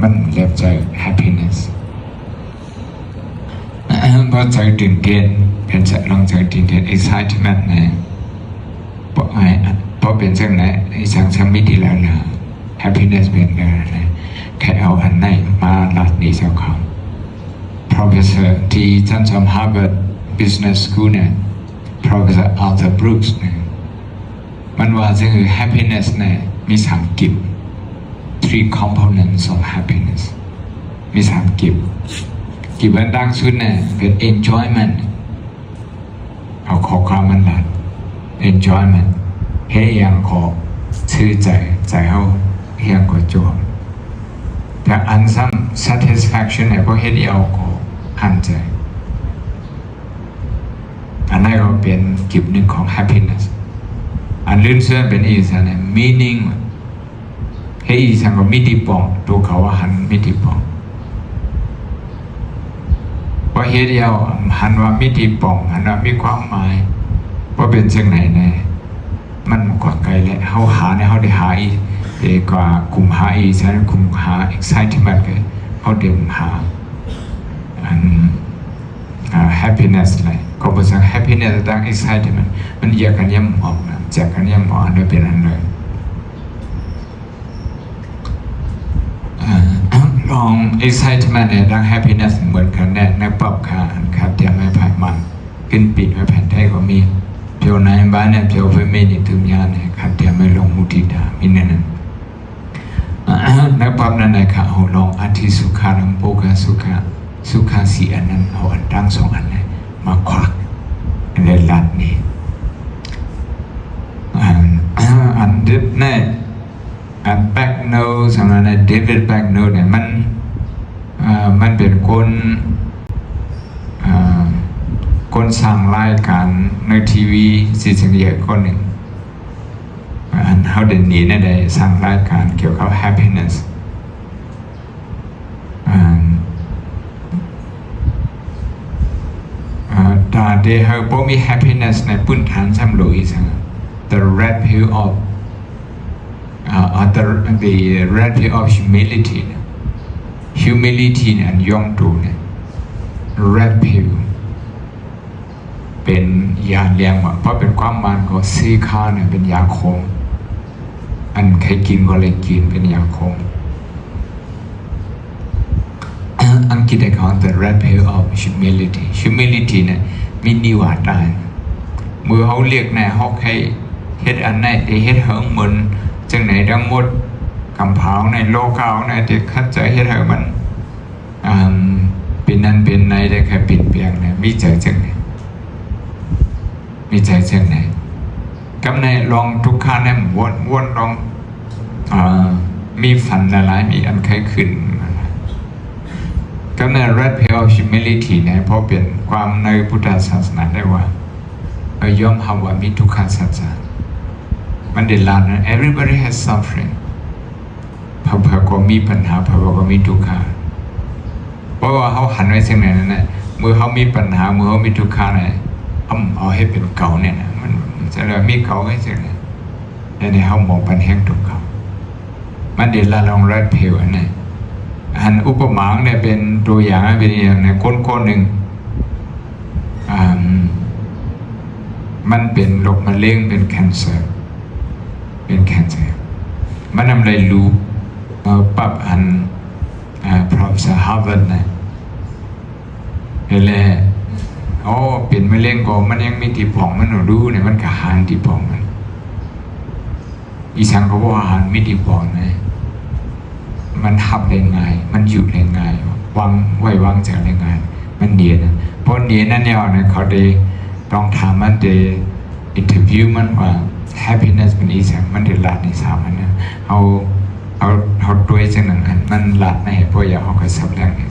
มันเรียบใจ happiness พอใจตื่นเต้นเป็นจะลองใจตื่นเต้น excitement นะเพราะไอ้พราะเป็นจังไหนไอ้สังสมิติแล้วนะ happiness เป็นอะไรนะแค่เอาอันไหนมาลัดนี้เจ้าของ professor ที่ท่านจำ Harvard Business School เนี่ย professor Arthur Brooks เนี่ยมันว่าจะคือ happiness เนี่ยมีสามกิจ three components of happiness มีสามกิจกิจอันดังสุดเนี่ยเป็น enjoyment เอาขอความมันลัด enjoyment เฮียงขอชื่อใจใจเขาเฮียงกว่าจวบแต่อันซ้ำ satisfaction เนี่ยพอเฮ็ดเอาก็หันใจอันนั้นก็เป็นกิจหนึ่งของ happiness อันลื่นเสื่อเป็นอีสันเนี่ย meaning าเป็นจังไหนแน่มันกว่าไกลแล้วเฮาหาในเฮาได้หาอีเดีกว่ากลุ่มหาอีฉันกลุ่มหา excitement ก็เฮาเดิมหาอันอ่า happiness เลยก็ภาษา happiness ดัง excitement มันแยกกันย่ำออกนะแจกกันย่ำออกอันเดียวเป็นอันเลยอ่าลอง excitement เนี่ยดัง happiness เหมือนกันแน่ในปรับค่าอันคัดเตรียมไม้ไผ่านมันขึ้นปิดไม้แผ่นไทยก็มีเพียวในบ้านเนี่ยเพียวเฟมินิถึงยาเนี่ยคัดเตรียมไม้ลงมุทิตามีนั่นั่นในปรับนั้นนะครับเอาลองอธิสุขานังโปกาสุขาสุขาสีอันนั้นเอาอันตั้งสองอันนี้มาควักอันนี้ลัดนี่อันอันดิบเนี่ยอันแบ็กโนสำหรับ เดวิดแบ็กโนเนี่ยมันมันเป็นคนคนสร้างรายการในทีวีสิสิ่งใหญ่คนหนึ่งอันเขาเด่นนี้นี่ยได้สร้างรายการเกี่ยวกับ happiness อ่า Uh, that they have brought me happiness ในพื้นฐานสำรวจสัง the red pill of uh, uh, the the red pill of humility humility เนี่ยอันย่อมตัวเนี่ย red pill เป็นยาเลี้ยงว่ะเพราะเป็นความมันของซีคาเนี่ยเป็นยาคงอันใครกินก็เลยกินเป็นยาคงอังกฤษเขา the red pill of humility humility เนี่ยมีนิวาตายเมื่อเขาเรียกในฮอกให้เฮ็ดอันไหนได้เฮ็ดเหิงเหมือน จังไหนทั้งมดกำเผาในโลกเขาในที่คัดใจเฮ็ดเหิงมันเป็นนั้นเป็นในได้แค่เปลี่ยนเปลี่ยนเนี่ยมีใจจังไหนมีใจจังไหนกำในลองทุกข้าเนี่ยวนวนลองมีฝันละลายมีอันใครขึ้นก็ใน red pill humility เนี่ยเพราะเป็นความในพุทธศาสนาได้ว่าเอยอมรับว่ามีทุกขสัจจะมันา นนะ everybody has suffering พระพก็มีปัญหาพระก็มีทุกข์เพราะว่าเขาหันไว้เช่นนั้นนะเมื่อเขามีปัญหาเมื่อเขามีทุกข์เนี่ยเอาเอาให้เป็นเก่าเนี่ยนะมันจะเลยมีเก่าให้เช่นนั้นแต่ในเขามองปัญหาทุกข์เขามันเด่นลาลอง red pill อันนี้หันอุปมาเนี่ยเป็นตัวอย่างเป็นอย่างในคนคนหนึ่งอ่ามันเป็นโรคมะเร็งเป็นแคนเซอร์ เป็นแคนเซอร์มันทำอะไรรู้เอ่อปรับอันอ่า professor Harvard นะเห็นเลยโอ้เป็นมะเร็งก็มันยังมีที่ป่องมันรู้เนี่ยมันก็หานที่ป่องมันอีสังเขาบอกว่าหานมีที่ป่องนะมันทับได้ง่ายมันอยู่ได้ง่ายวางไว้วางใจได้ง่ายมันเนียนเพราะเนียนนั่นเนี่ยนะเขาได้ต้องถามมันได้อินเทอร์วิวมันว่า happiness เป็นอีสังมันเด้ลัดในสามันนะเอาเอาเอาด้วยจังนั้นอันมันลัดในเพราะอยาเขาก็สับแรงนี่